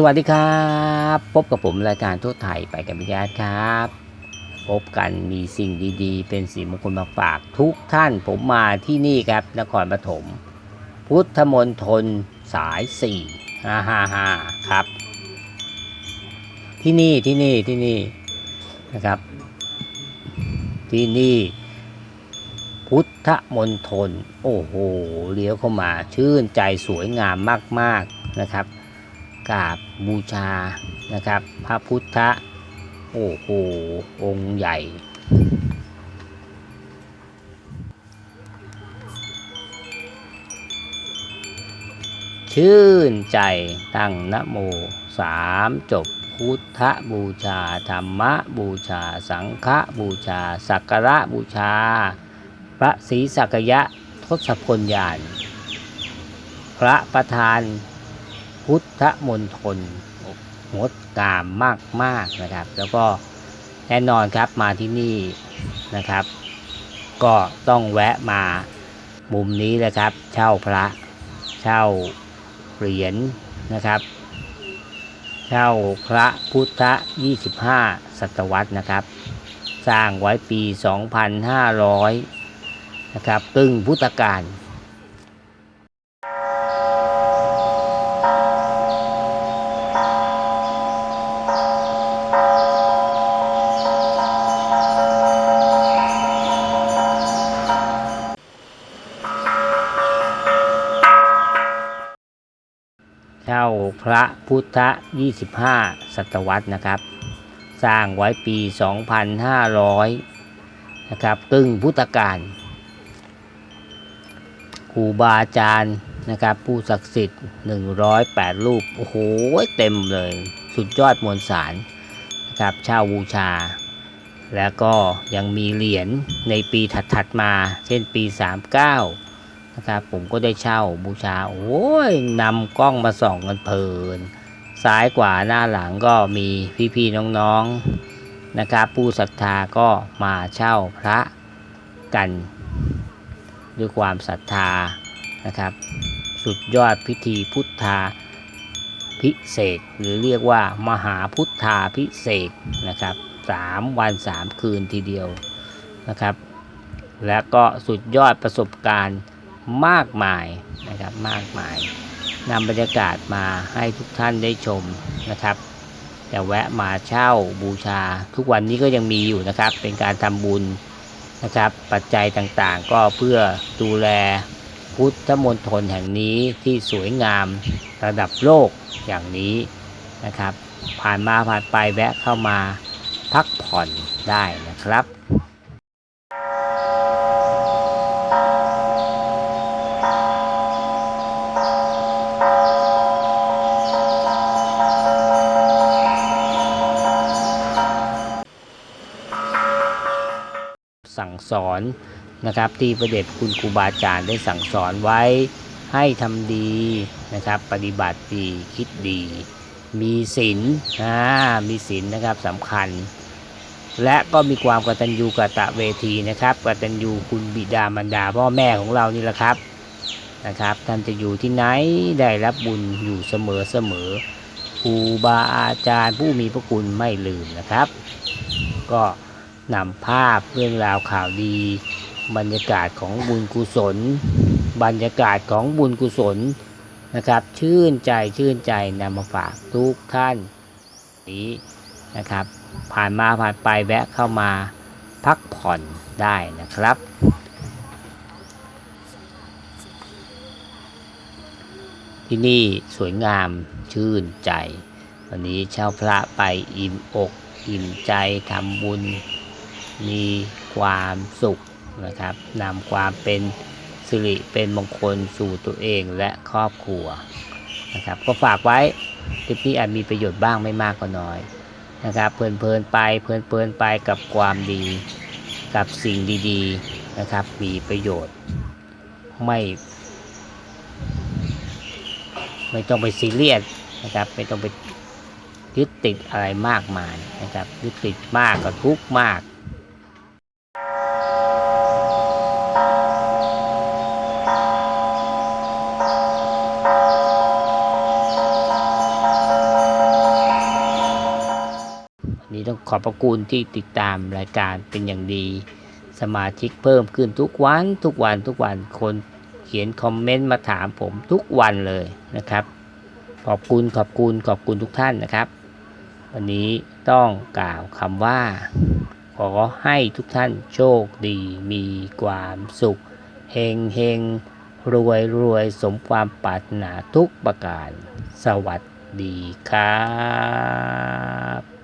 สวัสดีครับ พบกับผมรายการทั่วไทยไปกับพิยาตครับ พบกันมีสิ่งดีๆ เป็นสิ่งมงคลมาฝากทุกท่านผมมาที่นี่ครับนครปฐมพุทธมณฑลสายสี่ฮ่าฮ่าฮ่าครับ ที่นี่ที่นี่ที่นี่นะครับ ที่นี่ พุทธมณฑลโอ้โหเลี้ยวเข้ามาชื่นใจสวยงามมาก ๆนะครับ กราบบูชานะครับ พระพุทธโอ้โหองค์ใหญ่ ชื่นใจตั้งนะโมสามจบพุทธบูชา ธรรมบูชา สังฆบูชา สักการะบูชา พระศรีสักยะทศพลยาน พระประธาน พุทธมณฑลงดงามมาก ๆนะครับ แล้วก็แน่นอนครับมาที่นี่นะครับ ก็ต้องแวะมามุมนี้แหละครับ เช่าพระ เช่าเหรียญนะครับ เช่าพระพุทธ 25 ศตวรรษนะครับ สร้างไว้ปี 2500 นะครับ ตึงพุทธกาล พระพุทธ 25 ศตวรรษนะครับ สร้างไว้ปี 2500 นะครับกึ่งพุทธกาลครูบาอาจารย์นะครับ ผู้ศักดิ์สิทธิ์ 108 รูป โอ้โห เต็มเลย สุดยอดมวลสารนะครับเช่าบูชา แล้วก็ยังมีเหรียญในปีถัดๆมา เช่นปี 39 นะครับผมก็ได้เช่าบูชา โอ้ยนำกล้องมาส่องกันเพลิน ซ้ายกว่าหน้าหลังก็มีพี่ๆน้องๆนะครับ ผู้ศรัทธาก็มาเช่าพระกัน ด้วยความศรัทธานะครับ สุดยอดพิธีพุทธาพิเศษหรือเรียกว่ามหาพุทธาพิเศษนะครับสามวันสามคืนทีเดียวนะครับ และก็สุดยอดประสบการณ์ มากมายนะครับมากมายนำบรรยากาศมาให้ทุกท่านได้ชมนะครับจะแวะมาเช่าบูชา ทุกวันนี้ก็ยังมีอยู่นะครับ เป็นการทำบุญนะครับ ปัจจัยต่างๆ ก็เพื่อดูแลพุทธมณฑลแห่งนี้ที่สวยงามระดับโลกอย่างนี้นะครับ ผ่านมาผ่านไปแวะเข้ามาพักผ่อนได้นะครับ สั่งสอนนะครับ ที่พระเดชคุณครูบาอาจารย์ได้สั่งสอนไว้ให้ทำดีนะครับ ปฏิบัติดีคิดดี มีศีลอ่ามีศีลนะครับสำคัญ และก็มีความกตัญญูกตเวทีนะครับกตัญญูคุณบิดามารดาพ่อแม่ของเรานี่แหละครับนะครับ ท่านจะอยู่ที่ไหนได้รับบุญอยู่เสมอเสมอครูบาอาจารย์ผู้มีพระคุณไม่ลืมนะครับ ก็ นำภาพเรื่องราวข่าวดี บรรยากาศของบุญกุศล บรรยากาศของบุญกุศลนะครับ ชื่นใจชื่นใจนำมาฝากทุกท่านนี้นะครับ ผ่านมาผ่านไปแวะเข้ามาพักผ่อนได้นะครับที่นี่สวยงามชื่นใจ วันนี้เช่าพระไปอิ่มอก อิ่มใจทำบุญ มีความสุขนะครับนำความเป็นสิริเป็นมงคลสู่ตัวเองและครอบครัวนะครับ ก็ฝากไว้คลิปนี้อาจมีประโยชน์บ้างไม่มากก็น้อยนะครับเพลินๆไปเพลินๆไปกับความดีกับสิ่งดีๆนะครับ มีประโยชน์ ไม่ ไม่ต้องไปซีเรียสนะครับ ไม่ต้องไปยึดติดอะไรมากมายนะครับยึดติดมากก็ทุกมาก ขอบพระคุณที่ติดตามรายการเป็นอย่างดี สมาชิกเพิ่มขึ้นทุกวันทุกวันทุกวันคนเขียนคอมเมนต์มาถามผมทุกวันเลยนะครับ ขอบคุณขอบคุณขอบคุณทุกท่านนะครับ วันนี้ต้องกล่าวคำว่า ขอให้ทุกท่านโชคดีมีความสุขเฮงเฮงรวยรวยสมความปรารถนาทุกประการ สวัสดีครับ